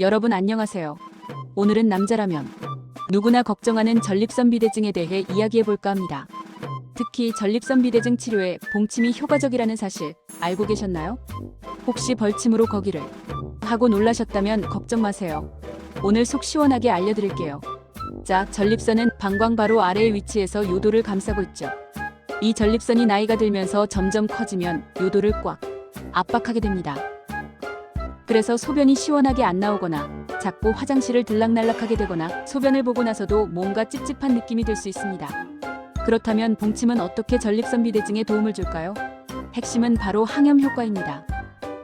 여러분 안녕하세요. 오늘은 남자라면 누구나 걱정하는 전립선 비대증에 대해 이야기해 볼까 합니다. 특히 전립선 비대증 치료에 봉침이 효과적이라는 사실 알고 계셨나요? 혹시 벌침으로 거기를 하고 놀라셨다면 걱정 마세요. 오늘 속 시원하게 알려드릴게요. 자, 전립선은 방광 바로 아래의 위치에서 요도를 감싸고 있죠. 이 전립선이 나이가 들면서 점점 커지면 요도를 꽉 압박하게 됩니다. 그래서 소변이 시원하게 안 나오거나 자꾸 화장실을 들락날락하게 되거나 소변을 보고 나서도 뭔가 찝찝한 느낌이 들 수 있습니다. 그렇다면 봉침은 어떻게 전립선 비대증에 도움을 줄까요? 핵심은 바로 항염 효과입니다.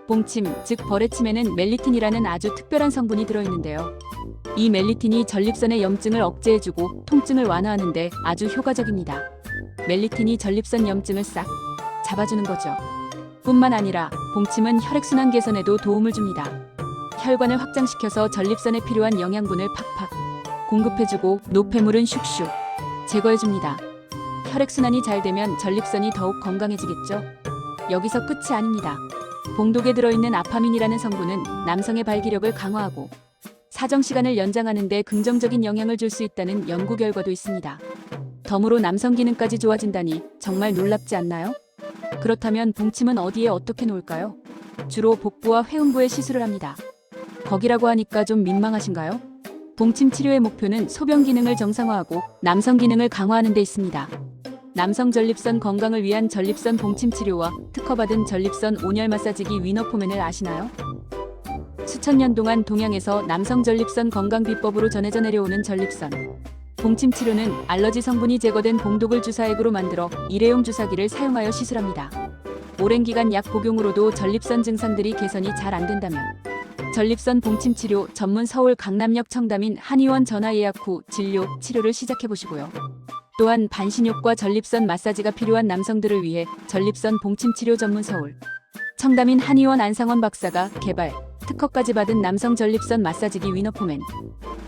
봉침, 즉 벌해침에는 멜리틴이라는 아주 특별한 성분이 들어있는데요. 이 멜리틴이 전립선의 염증을 억제해주고 통증을 완화하는데 아주 효과적입니다. 멜리틴이 전립선 염증을 싹 잡아주는 거죠. 뿐만 아니라 봉침은 혈액순환 개선에도 도움을 줍니다. 혈관을 확장시켜서 전립선에 필요한 영양분을 팍팍 공급해주고 노폐물은 슉슉 제거해줍니다. 혈액순환이 잘 되면 전립선이 더욱 건강해지겠죠? 여기서 끝이 아닙니다. 봉독에 들어있는 아파민이라는 성분은 남성의 발기력을 강화하고 사정 시간을 연장하는 데 긍정적인 영향을 줄 수 있다는 연구 결과도 있습니다. 덤으로 남성 기능까지 좋아진다니 정말 놀랍지 않나요? 그렇다면 봉침은 어디에 어떻게 놓을까요? 주로 복부와 회음부에 시술을 합니다. 거기라고 하니까 좀 민망하신가요? 봉침 치료의 목표는 소변 기능을 정상화하고 남성 기능을 강화하는 데 있습니다. 남성 전립선 건강을 위한 전립선 봉침 치료와 특허받은 전립선 온열 마사지기 위너포맨을 아시나요? 수천 년 동안 동양에서 남성 전립선 건강 비법으로 전해져 내려오는 전립선 봉침 치료는 알러지 성분이 제거된 봉독을 주사액으로 만들어 일회용 주사기를 사용하여 시술합니다. 오랜 기간 약 복용으로도 전립선 증상들이 개선이 잘 안 된다면 전립선 봉침 치료 전문 서울 강남역 청담인 한의원 전화 예약 후 진료 치료를 시작해 보시고요. 또한 반신욕과 전립선 마사지가 필요한 남성들을 위해 전립선 봉침 치료 전문 서울 청담인 한의원 안상원 박사가 개발 특허까지 받은 남성 전립선 마사지기 위너포맨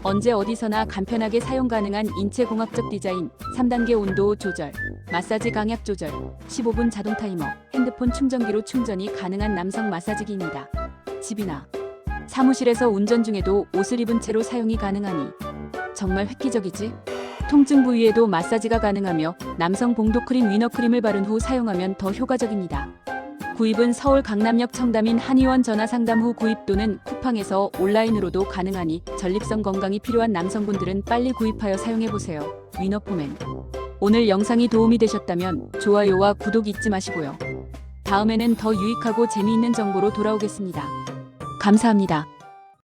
언제 어디서나 간편하게 사용 가능한 인체공학적 디자인 3단계 온도 조절 마사지 강약 조절 15분 자동 타이머 핸드폰 충전기로 충전이 가능한 남성 마사지기입니다. 집이나 사무실에서 운전 중에도 옷을 입은 채로 사용이 가능하니 정말 획기적이지? 통증 부위에도 마사지가 가능하며 남성 봉독 크림 위너 크림을 바른 후 사용하면 더 효과적입니다. 구입은 서울 강남역 청담인 한의원 전화 상담 후 구입 또는 쿠팡에서 온라인으로도 가능하니 전립선 건강이 필요한 남성분들은 빨리 구입하여 사용해 보세요. 위너포맨. 오늘 영상이 도움이 되셨다면 좋아요와 구독 잊지 마시고요. 다음에는 더 유익하고 재미있는 정보로 돌아오겠습니다. 감사합니다.